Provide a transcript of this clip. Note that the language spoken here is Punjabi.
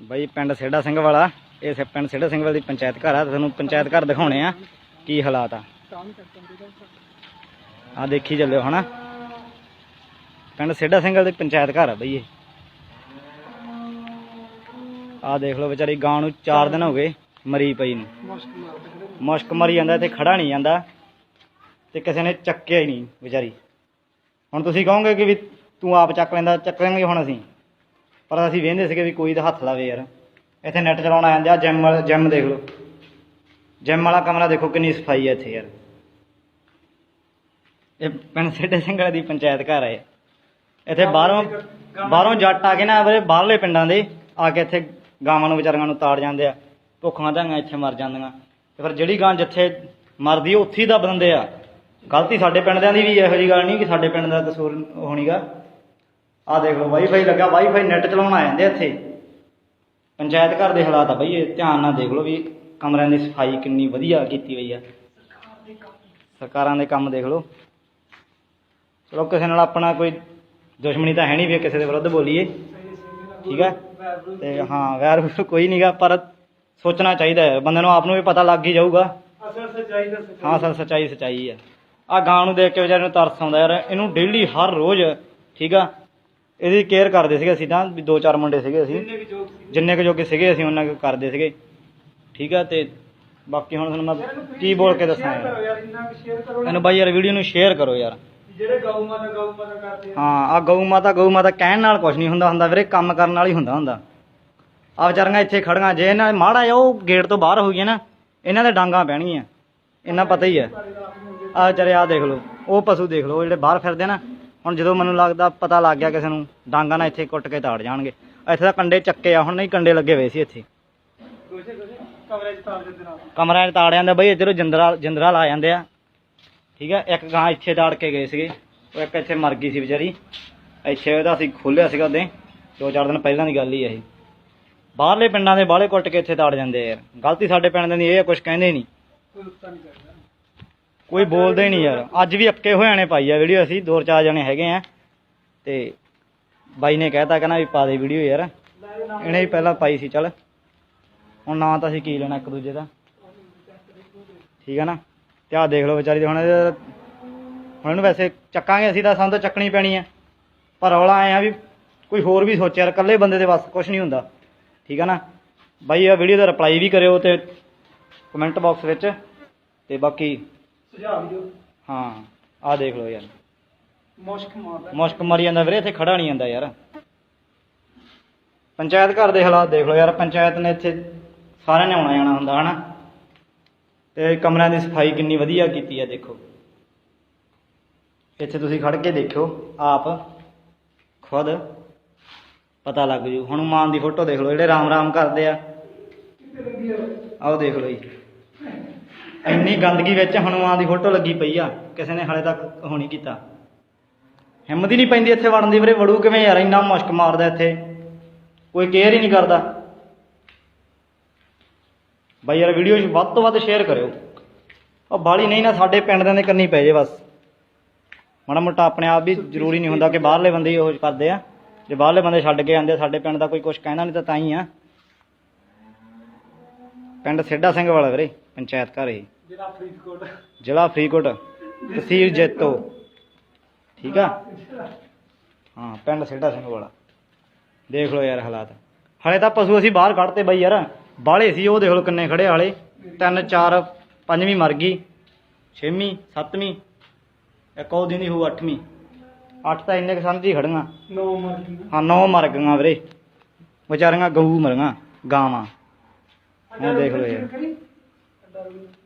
ਬਈ ਪਿੰਡ ਸੇਡਾ ਸਿੰਘ ਵਾਲਾ ਇਹ ਪਿੰਡ ਸੇਡਾ ਸਿੰਘ ਵਾਲੇ ਪੰਚਾਇਤ ਘਰ ਆ ਤੁਹਾਨੂੰ ਪੰਚਾਇਤ ਘਰ ਦਿਖਾਉਣੇ ਆ ਕੀ ਹਾਲਾਤ ਆ। ਆ ਦੇਖੀ ਚੱਲਿਓ, ਹਨਾ? ਪਿੰਡ ਸੇਡਾ ਸਿੰਘ ਵਾਲੇ ਪੰਚਾਇਤ ਘਰ ਆ ਬਈ ਇਹ। ਆ ਦੇਖ ਲਓ ਵਿਚਾਰੀ, ਗਾਂ ਨੂੰ 4 ਦਿਨ ਹੋ ਗਏ ਮਰੀ ਪਈ ਨੂੰ। ਮੁਸ਼ਕ ਮਰੀ ਜਾਂਦਾ, ਇੱਥੇ ਖੜਾ ਨਹੀਂ ਜਾਂਦਾ, ਤੇ ਕਿਸੇ ਨੇ ਚੱਕਿਆ ਹੀ ਨਹੀਂ ਵਿਚਾਰੀ। ਹੁਣ ਤੁਸੀਂ ਕਹੋਗੇ ਕਿ ਵੀ ਤੂੰ ਆਪ ਚੱਕ ਲੈਂਦਾ, ਚੱਕ ਚੱਕਾਂਗੇ ਹੁਣ ਅਸੀਂ। ਪਰ ਅਸੀਂ ਵੇਖਦੇ ਸੀਗੇ ਵੀ ਕੋਈ ਤਾਂ ਹੱਥ ਲਾਵੇ ਯਾਰ। ਇੱਥੇ ਨੈਟ ਚਲਾਉਣ ਆ ਜਾਂਦੇ ਆ ਜਿਮ ਵਾਲਾ ਜਿਮ ਦੇਖ ਲਓ। ਜਿਮ ਵਾਲਾ ਕਮਰਾ ਦੇਖੋ ਕਿੰਨੀ ਸਫ਼ਾਈ ਹੈ ਇੱਥੇ ਯਾਰ। ਇਹ ਪਿੰਡ ਸੇਡੇ ਸਿੰਘ ਦੀ ਪੰਚਾਇਤ ਘਰ ਹੈ ਇੱਥੇ ਬਾਹਰੋਂ ਬਾਹਰੋਂ ਜੱਟ ਆ ਕੇ ਨਾ ਵੀਰੇ ਬਾਹਰਲੇ ਪਿੰਡਾਂ ਦੇ ਆ ਕੇ ਇੱਥੇ ਗਾਵਾਂ ਨੂੰ ਵਿਚਾਰੀਆਂ ਨੂੰ ਤਾੜ ਜਾਂਦੇ ਆ। ਭੁੱਖਾਂ ਧਾਂਗਾ ਇੱਥੇ ਮਰ ਜਾਂਦੀਆਂ। ਤੇ ਫਿਰ ਜਿਹੜੀ ਗਾਂ ਜਿੱਥੇ ਮਰਦੀ ਉੱਥੇ ਹੀ ਦੱਬ ਦਿੰਦੇ ਆ। ਗਲਤੀ ਸਾਡੇ ਪਿੰਡ ਦਿਆਂ ਦੀ ਵੀ ਇਹੋ ਜੀ ਗੱਲ ਨਹੀਂ ਕਿ ਸਾਡੇ ਪਿੰਡ ਦਾ ਕਸੂਰ ਹੋਣੀਗਾ। ਆ ਦੇਖ ਵਾਈਫਾਈ ਲੱਗਾ ਵਾਈਫਾਈ ਨੈਟ ਚਲਾਉਣ ਆ ਜਾਂਦੇ ਇੱਥੇ। ਪੰਚਾਇਤ ਘਰ ਦੇ ਹਾਲਾਤ ਆ ਬਈ ਇਹ ਧਿਆਨ ਨਾਲ ਦੇਖ ਲਓ ਵੀ ਕਮਰਿਆਂ ਦੀ ਸਫ਼ਾਈ ਕਿੰਨੀ ਵਧੀਆ ਕੀਤੀ ਹੋਈ ਆ। ਸਰਕਾਰਾਂ ਦੇ ਕੰਮ ਦੇਖ ਲਓ। ਚਲੋ ਕਿਸੇ ਨਾਲ ਆਪਣਾ ਕੋਈ ਦੁਸ਼ਮਣੀ ਤਾਂ ਹੈ ਨਹੀਂ ਵੀ ਕਿਸੇ ਦੇ ਵਿਰੁੱਧ ਬੋਲੀਏ। ਠੀਕ ਹੈ ਤੇ ਹਾਂ ਵੈਰ ਕੋਈ ਨਹੀਂਗਾ ਪਰ ਸੋਚਣਾ ਚਾਹੀਦਾ ਹੈ। ਬੰਦੇ ਨੂੰ ਆਪ ਨੂੰ ਵੀ ਪਤਾ ਲੱਗ ਹੀ ਜਾਊਗਾ। ਅਸਲ ਸੱਚਾਈ ਦਾ ਹਾਂ ਸਰ ਸੱਚਾਈ ਸੱਚਾਈ ਆ। ਆ ਗਾਂ ਨੂੰ ਦੇਖ ਕੇ ਵਿਚਾਰੇ ਨੂੰ ਤਰਸ ਆਉਂਦਾ ਯਾਰ ਇਹਨੂੰ ਡੇਲੀ ਹਰ ਰੋਜ਼ ਠੀਕ ਆ ਇਹਦੀ ਕੇਅਰ ਕਰਦੇ ਸੀਗੇ ਅਸੀਂ ਤਾਂ ਵੀ ਦੋ ਚਾਰ ਮੁੰਡੇ ਸੀਗੇ ਅਸੀਂ। ਜਿੰਨੇ ਵੀ ਜੋਕ ਸੀ ਜਿੰਨੇ ਕੁ ਜੋਗੇ ਸੀਗੇ ਅਸੀਂ ਉਹਨਾਂ ਕੁ ਕਰਦੇ ਸੀਗੇ। ਠੀਕ ਆ ਤੇ ਬਾਕੀ ਹੁਣ ਤੁਹਾਨੂੰ ਮੈਂ ਕੀ ਬੋਲ ਕੇ ਦੱਸਾਂ ਯਾਰ। ਯਾਰ ਇੰਨਾ ਕੁ ਸ਼ੇਅਰ ਕਰੋ ਨਾ। ਇਹਨੂੰ ਬਾਈ ਯਾਰ ਵੀਡੀਓ ਨੂੰ ਸ਼ੇਅਰ ਕਰੋ ਯਾਰ। ਜਿਹੜੇ ਗਊ ਮਾਤਾ ਗਊ ਮਾਤਾ ਕਰਦੇ ਆ। ਹਾਂ ਆ ਗਊ ਮਾਤਾ ਗਊ ਮਾਤਾ ਕਹਿਣ ਨਾਲ ਕੁਝ ਨਹੀਂ ਹੁੰਦਾ ਹੁੰਦਾ ਵੀਰੇ ਕੰਮ ਕਰਨ ਨਾਲ ਹੀ ਹੁੰਦਾ ਹੁੰਦਾ। ਆ ਵਿਚਾਰੀਆਂ ਇੱਥੇ ਖੜੀਆਂ ਜੇ ਇਹਨਾਂ ਮਾੜਾ ਜਿਹਾ ਉਹ ਗੇਟ ਤੋਂ ਬਾਹਰ ਹੋ ਗਈਆਂ ਨਾ ਇਹਨਾਂ ਦੇ ਡਾਂਗਾ ਪੈਣਗੀਆਂ ਇਹਨਾਂ ਪਤਾ ਹੀ ਹੈ। ਆ ਵਿਚਾਰੇ ਆ ਦੇਖ ਲਓ ਉਹ ਪਸ਼ੂ ਦੇਖ ਲਓ ਉਹ ਜਿਹੜੇ ਬਾਹਰ ਫਿਰਦੇ ਨਾ ਹੁਣ ਜਦੋਂ ਮੈਨੂੰ ਲੱਗਦਾ, ਪਤਾ ਲੱਗ ਗਿਆ ਕਿਸੇ ਨੂੰ, ਡਾਂਗਾ ਨਾਲ ਇੱਥੇ ਕੁੱਟ ਕੇ ਤਾੜ ਜਾਣਗੇ। ਇੱਥੇ ਤਾਂ ਕੰਡੇ ਚੱਕੇ ਆ, ਹੁਣ ਨਹੀਂ ਕੰਡੇ ਲੱਗੇ ਹੋਏ ਸੀ ਇੱਥੇ। ਕਮਰੇ 'ਚ ਤਾੜ ਜਾਂਦੇ ਬਈ ਇੱਧਰੋਂ ਜਿੰਦਰਾ ਜਿੰਦਰਾ ਲਾ ਜਾਂਦੇ ਆ। ਠੀਕ ਹੈ ਇੱਕ ਗਾਂ ਇੱਥੇ ਤਾੜ ਕੇ ਗਏ ਸੀਗੇ, ਉਹ ਇੱਕ ਇੱਥੇ ਮਰ ਗਈ ਸੀ ਵਿਚਾਰੀ। ਇੱਥੇ ਉਹਦਾ ਅਸੀਂ ਖੋਲਿਆ ਸੀਗਾ ਉਹਦੇ। ਦੋ ਚਾਰ ਦਿਨ ਪਹਿਲਾਂ ਦੀ ਗੱਲ ਹੀ ਹੈ ਇਹ। ਬਾਹਰਲੇ ਪਿੰਡਾਂ ਦੇ ਬਾਹਲੇ ਕੁੱਟ ਕੇ ਇੱਥੇ ਤਾੜ ਜਾਂਦੇ ਯਾਰ। ਗਲਤੀ ਸਾਡੇ ਪਿੰਡ ਦੀ ਇਹ ਕੁਝ ਕਹਿੰਦੇ ਨਹੀਂ। ਕੋਈ ਉੱਤਾ ਬੋਲਦਾ ਹੀ ਨਹੀਂ ਯਾਰ। ਅੱਜ ਵੀ ਅੱਕੇ ਹੋਏ ਨੇ ਪਾਈ ਆ ਵੀਡੀਓ ਅਸੀਂ, ਦੋ ਚਾਰ ਜਣੇ ਹੈਗੇ ਆ। ਤੇ ਬਾਈ ਨੇ ਕਹਿਤਾ, ਕਹਿੰਦਾ ਵੀ ਪਾ ਦੇ ਵੀਡੀਓ ਯਾਰ। ਇਹਨੇ ਵੀ ਪਹਿਲਾਂ ਪਾਈ ਸੀ, ਚੱਲ। ਹੁਣ ਨਾਂ ਤਾਂ ਅਸੀਂ ਕੀ ਲੈਣਾ ਇੱਕ ਦੂਜੇ ਦਾ। ਠੀਕ ਹੈ ਨਾ? ਤੇ ਆਹ ਦੇਖ ਲਓ ਵਿਚਾਰੀ ਦੇ, ਹੁਣ ਇਹਦੇ- ਹੁਣ ਇਹਨੂੰ ਵੈਸੇ ਚੱਕਾਂਗੇ ਅਸੀਂ ਤਾਂ, ਸਾਨੂੰ ਤਾਂ ਚੱਕਣੀ ਪੈਣੀ ਆ। ਪਰ ਰੌਲਾ ਆਏ ਆ ਵੀ ਕੋਈ ਹੋਰ ਵੀ ਸੋਚਿਆ ਯਾਰ ਇਕੱਲੇ ਬੰਦੇ ਦੇ ਵੱਸ ਕੁਝ ਨਹੀਂ ਹੁੰਦਾ। ਠੀਕ ਹੈ ਨਾ? ਬਾਈ ਆ ਵੀਡੀਓ ਦਾ ਰਿਪਲਾਈ ਵੀ ਕਰਿਓ ਤੇ ਕਮੈਂਟ ਬਾਕਸ ਵਿੱਚ। ਤੇ ਬਾਕੀ ਸੁਝਾਅ ਦਿਓ। ਹਾਂ ਆਹ ਦੇਖ ਲਓ ਯਾਰ। ਮੁਸ਼ਕ ਮਾਰਦਾ। ਮੁਸ਼ਕ ਮਰੀ ਜਾਂਦਾ ਵੀਰੇ ਇੱਥੇ ਖੜਾ ਨਹੀਂ ਜਾਂਦਾ ਯਾਰ। ਪੰਚਾਇਤ ਘਰ ਦੇ ਹਾਲਾਤ ਦੇਖ ਲਓ ਯਾਰ ਪੰਚਾਇਤ ਨੇ ਇੱਥੇ ਸਾਰਿਆਂ ਨੇ ਆਉਣਾ ਜਾਣਾ ਹੁੰਦਾ ਹਨਾ? ਤੇ ਕਮਰਿਆਂ ਦੀ ਸਫ਼ਾਈ ਕਿੰਨੀ ਵਧੀਆ ਕੀਤੀ ਆ ਦੇਖੋ। ਇੱਥੇ ਤੁਸੀਂ ਖੜ ਕੇ ਦੇਖਿਓ ਆਪ ਖੁਦ ਪਤਾ ਲੱਗ ਜੂ। ਹਨੂਮਾਨ ਦੀ ਫੋਟੋ ਦੇਖ ਲਓ ਜਿਹੜੇ ਰਾਮ ਰਾਮ ਕਰਦੇ ਆ। ਆਓ ਦੇਖ ਲਓ ਜੀ। ਇੰਨੀ ਗੰਦਗੀ ਵਿੱਚ ਹਨੂਮਾਨ ਦੀ ਫੋਟੋ ਲੱਗੀ ਪਈ ਆ, ਕਿਸੇ ਨੇ ਹਲੇ ਤੱਕ ਉਹ ਨਹੀਂ ਕੀਤਾ। ਹਿੰਮਤ ਹੀ ਨਹੀਂ ਪੈਂਦੀ ਇੱਥੇ ਵੜਨ ਦੀ ਵੀਰੇ, ਵੜੂ ਕਿਵੇਂ ਯਾਰ, ਇੰਨਾ ਮੁਸ਼ਕ ਮਾਰਦਾ ਇੱਥੇ। ਕੋਈ ਕੇਅਰ ਹੀ ਨਹੀਂ ਕਰਦਾ। ਬਾਈ ਯਾਰ ਵੀਡੀਓ ਵੱਧ ਤੋਂ ਵੱਧ ਸ਼ੇਅਰ ਕਰਿਓ। ਉਹ ਬਾਲੀ ਨਹੀਂ ਨਾ, ਸਾਡੇ ਪਿੰਡ ਦੇ ਨੇ ਕਰਨੀ ਪੈ ਜੇ ਬਸ। ਮਾੜਾ ਮੋਟਾ ਆਪਣੇ ਆਪ ਵੀ ਜ਼ਰੂਰੀ ਨਹੀਂ ਹੁੰਦਾ ਕਿ ਬਾਹਰਲੇ ਬੰਦੇ ਉਹ ਕਰਦੇ ਆ। ਜੇ ਬਾਹਰਲੇ ਬੰਦੇ ਛੱਡ ਕੇ ਆਉਂਦੇ ਸਾਡੇ ਪਿੰਡ ਦਾ ਕੋਈ ਕੁਝ ਕਹਿੰਦਾ ਨਹੀਂ ਤਾਂ ਤਾਂ ਹੀ ਆ। ਪਿੰਡ ਸੇਡਾ ਸਿੰਘ ਵਾਲਾ ਵੀਰੇ। ਪੰਚਾਇਤ ਘਰ ਫਰੀਦਕੋਟ। ਜ਼ਿਲ੍ਹਾ ਫਰੀਦਕੋਟ ਤਹਿਸੀਲ ਜੈਤੋ। ਠੀਕ ਆ? ਹਾਂ ਪਿੰਡ ਸੇਡਾ ਸਿੰਘ ਵਾਲਾ ਦੇਖ ਲਓ ਯਾਰ ਹਾਲਾਤ। ਹਲੇ ਤਾਂ ਪਸ਼ੂ ਅਸੀਂ ਬਾਹਰ ਕੱਢਤੇ ਬਾਈ ਯਾਰ। ਬਾਹਲੇ ਸੀ ਉਹ ਦੇਖ ਲਓ ਕਿੰਨੇ ਖੜੇ ਹਾਲੇ। ਤਿੰਨ ਚਾਰ ਪੰਜਵੀਂ ਮਰ ਗਈ। ਛੇਵੀਂ ਸੱਤਵੀਂ ਇੱਕ ਉਹ ਦਿਨ ਹੀ ਹੋਊ ਅੱਠਵੀਂ। ਅੱਠ ਤਾਂ ਇੰਨੇ ਕੁ ਸਮਝੀ ਖੜੀਆਂ। ਨੌ ਮਰ ਗਈ ਹਾਂ ਨੌ ਮਰ ਗਈਆਂ ਵੀਰੇ। ਵਿਚਾਰੀਆਂ ਗਊ ਮਰੀਆਂ ਗਾਵਾਂ। ਹੁਣ ਦੇਖ ਲਓ ਯਾਰ। ਕਰੀ ਅੱਡਾ ਵੀ।